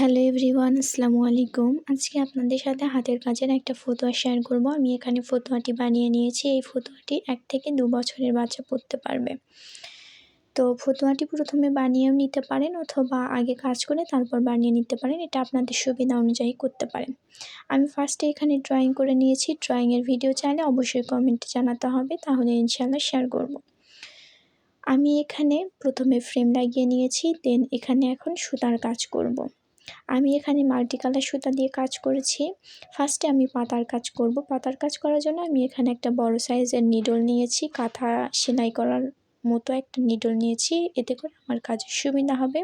Hello everyone, আসসালামু আলাইকুম। আজকে আপনাদের সাথে হাতের কাজের একটা ফতোয়া শেয়ার করব। আমি এখানে ফতোয়াটি বানিয়ে নিয়েছি। এই ফতোয়াটি এক থেকে দু বছরের বাচ্চা পড়তে পারবে। তো ফতোয়াটি প্রথমে বানিয়েও নিতে পারেন অথবা আগে কাজ করে তারপর বানিয়ে নিতে পারেন। এটা আপনাদের সুবিধা অনুযায়ী করতে পারেন। আমি ফার্স্টে এখানে ড্রয়িং করে নিয়েছি। ড্রয়িংয়ের ভিডিও চাইলে অবশ্যই কমেন্টে জানাতে হবে। তাহলে ইনশাল্লাহ শেয়ার করব। আমি এখানে প্রথমে ফ্রেম লাগিয়ে নিয়েছি। দেন এখানে এখন সুতার কাজ করব। আমি এখানে মাল্টি কালার সুতা দিয়ে কাজ করেছি। ফার্স্টে আমি পাতার কাজ করব। পাতার কাজ করার জন্য আমি এখানে একটা বড় সাইজের নিডল নিয়েছি। কাঁথা সেলাই করার মতো একটা নিডল নিয়েছি। এতে করে আমার কাজের সুবিধা হবে।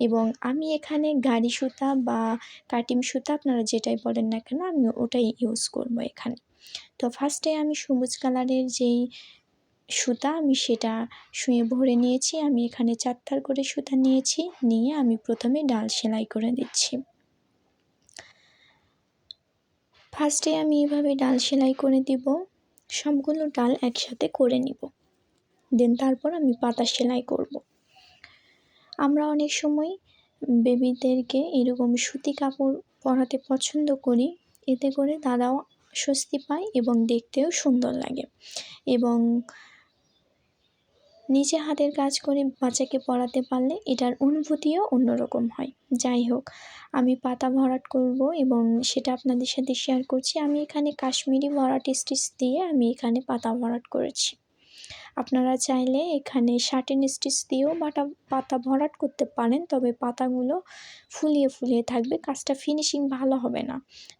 এবং আমি এখানে গাড়ি সুতা বা কাটিম সুতা আপনারা যেটাই বলেন না কেন, আমি ওটাই ইউজ করব এখানে। তো ফার্স্টে আমি সবুজ কালারের যেই সুতা, আমি সেটা শুয়ে ভরে নিয়েছি, আমি এখানে চারটার করে সুতা নিয়েছি, নিয়ে আমি প্রথমে ডাল সেলাই করে দিচ্ছি। ফার্স্টে আমি এভাবে ডাল সেলাই করে দিব, সবগুলো ডাল একসাথে করে নিব। দেন তারপর আমি পাতা সেলাই করব। আমরা অনেক সময় বেবিদেরকে এরকম সুতি কাপড় পরাতে পছন্দ করি, এতে করে তারাও স্বস্তি পায় এবং দেখতেও সুন্দর লাগে। এবং নিজে হাতের কাজ করে বাচ্চাকে পড়াতে পারলে এটার অনুভূতিও অন্যরকম হয়। যাই হোক, আমি পাতা ভরাট করব এবং সেটা আপনাদের সাথে শেয়ার করছি। আমি এখানে কাশ্মীরি ভরাট স্টিচ দিয়ে আমি এখানে পাতা ভরাট করেছি। আপনারা চাইলে এখানে শার্টিন স্টিচ দিয়েও বাটা, পাতা ভরাট করতে পারেন, তবে পাতাগুলো ফুলিয়ে ফুলিয়ে থাকবে, কাজটা ফিনিশিং ভালো হবে না।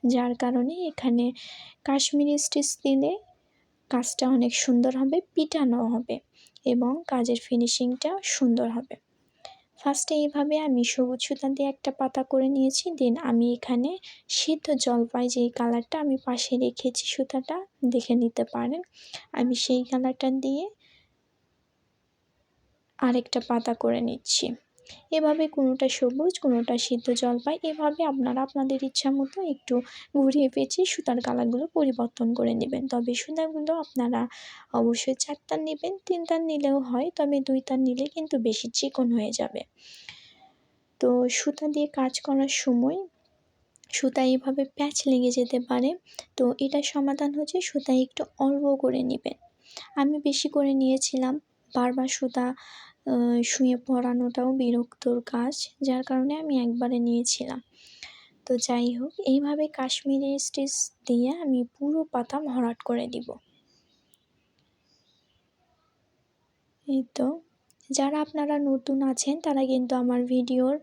যার কারণে এখানে কাশ্মীরি স্টিচ দিলে কাজটা অনেক সুন্দর হবে পিটানো হবে। এবং কাজের ফিনিশিংটা সুন্দর হবে। ফার্স্টে এইভাবে আমি সবুজ সুতা দিয়ে একটা পাতা করে নিয়েছি দেন আমি এখানে সিদ্ধ জলপাই যেই কালারটা আমি পাশে রেখেছি সুতাটা, দেখে নিতে পারেন। আমি সেই কালারটা দিয়ে আরেকটা পাতা করে নিচ্ছি। এভাবে কোনোটা সবুজ, কোনোটা সিদ্ধ জলপাই, এভাবে আপনারা আপনাদের ইচ্ছা মতো একটু ঘুরিয়ে পেঁচিয়ে সুতার কালারগুলো পরিবর্তন করে নেবেন। তবে সুতাগুলো আপনারা অবশ্যই চারটার নেবেন, তিনটার নিলেও হয়, তবে দুইটার নিলে কিন্তু বেশি চিকন হয়ে যাবে। তো সুতা দিয়ে কাজ করার সময় সুতা এইভাবে প্যাচ লেগে যেতে পারে। তো এটার সমাধান হচ্ছে সুতা একটু অল্প করে নেবেন। আমি বেশি করে নিয়েছিলাম, বারবার সুতা শুয়ে পড়ানোটাও বিরক্তর কাজ, যার কারণে আমি একবারে নিয়েছিলাম। তো যাই হোক, এইভাবে কাশ্মীরি স্টিচ দিয়ে আমি পুরো পাতা ভরাট করে দিব। এই তো। যারা আপনারা নতুন আছেন, তারা কিন্তু আমার ভিডিওর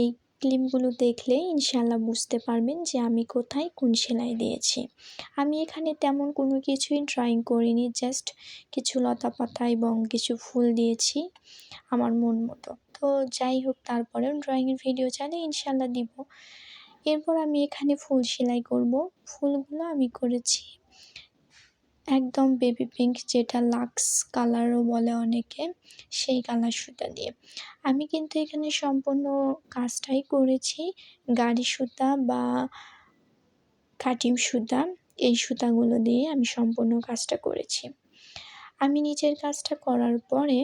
এই ক্লিপগুলো দেখলে ইনশাল্লাহ বুঝতে পারবেন যে আমি কোথায় কোন সেলাই দিয়েছি। আমি এখানে তেমন কোনো কিছুই ড্রয়িং করিনি জাস্ট কিছু লতা পাতা এবং কিছু ফুল দিয়েছি আমার মন মতো। তো যাই হোক, তারপরেও ড্রয়িংয়ের ভিডিও চাইলে ইনশাল্লাহ দিব। এরপর আমি এখানে ফুল সেলাই করব। ফুলগুলো আমি করেছি একদম বেবি পিঙ্ক যেটা লাক্স কালারও বলে অনেকে, সেই কালার সুতা দিয়ে। আমি কিন্তু এখানে সম্পূর্ণ কাজটাই করেছি, গাড়ি সুতা বা কাটিম সুতা, এই সুতাগুলো দিয়ে আমি সম্পূর্ণ কাজটা করেছি। আমি নিজের কাজটা করার পরে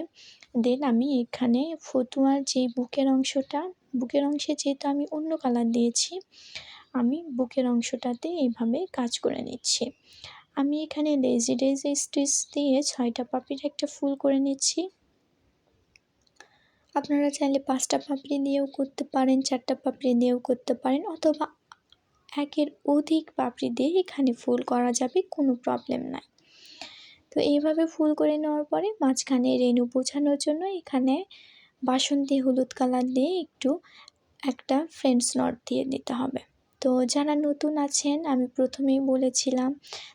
দেন আমি এখানে ফতুয়ার যে বুকের অংশটা, বুকের অংশে যেহেতু আমি অন্য কালার দিয়েছি, আমি বুকের অংশটাতে এইভাবে কাজ করে নিচ্ছি। আমি এখানে লেজি ডেজি স্টিচ দিয়ে ছয়টা পাপড়ির একটা ফুল করে নিচ্ছি। আপনারা চাইলে পাঁচটা পাপড়ি দিয়েও করতে পারেন, চারটা পাপড়ি দিয়েও করতে পারেন, অথবা একের অধিক পাপড়ি দিয়ে এখানে ফুল করা যাবে, কোনো প্রবলেম নাই। তো এইভাবে ফুল করে নেওয়ার পরে মাঝখানে রেনু বোঝানোর জন্য এখানে বাসন্তী হলুদ কালার দিয়ে একটু একটা ফ্রেন্ডস নট দিয়ে দিতে হবে। তো যারা নতুন আছেন, আমি প্রথমেই বলেছিলাম,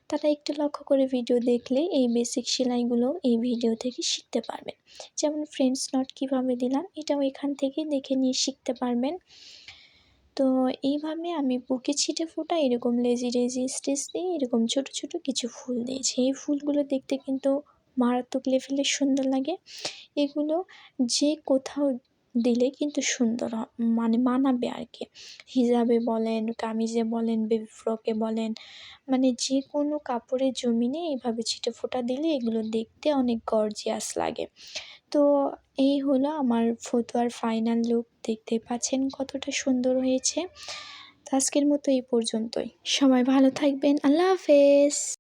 তারা একটু লক্ষ্য করে ভিডিও দেখলে এই বেসিক সেলাইগুলো এই ভিডিও থেকে শিখতে পারবেন। যেমন ফ্রেন্ডস নট কীভাবে দিলাম, এটাও এখান থেকে দেখে নিয়ে শিখতে পারবেন। তো এইভাবে আমি বুকে ছিটে ফোটা এরকম লেজি লেজি স্টেজ দিয়ে এরকম ছোট ছোট কিছু ফুল দিয়েছি। এই ফুলগুলো দেখতে কিন্তু মারাত্মক লেভেলের সুন্দর লাগে। এগুলো যে কোথাও দিলে কিন্তু সুন্দর মানে মানাবে আর কি হিজাবে বলেন, কামিজে বলেন বেবি ফ্রকে বলেন মানে যে কোনো কাপড়ের জমিনে এইভাবে ছিটে ফোটা দিলে এগুলো দেখতে অনেক গর্জিয়াস লাগে। তো এই হলো আমার ফতুয়ার ফাইনাল লুক দেখতে পাচ্ছেন কতটা সুন্দর হয়েছে। আজকের মতো এই পর্যন্তই। সবাই ভালো থাকবেন। আল্লাহ হাফেজ।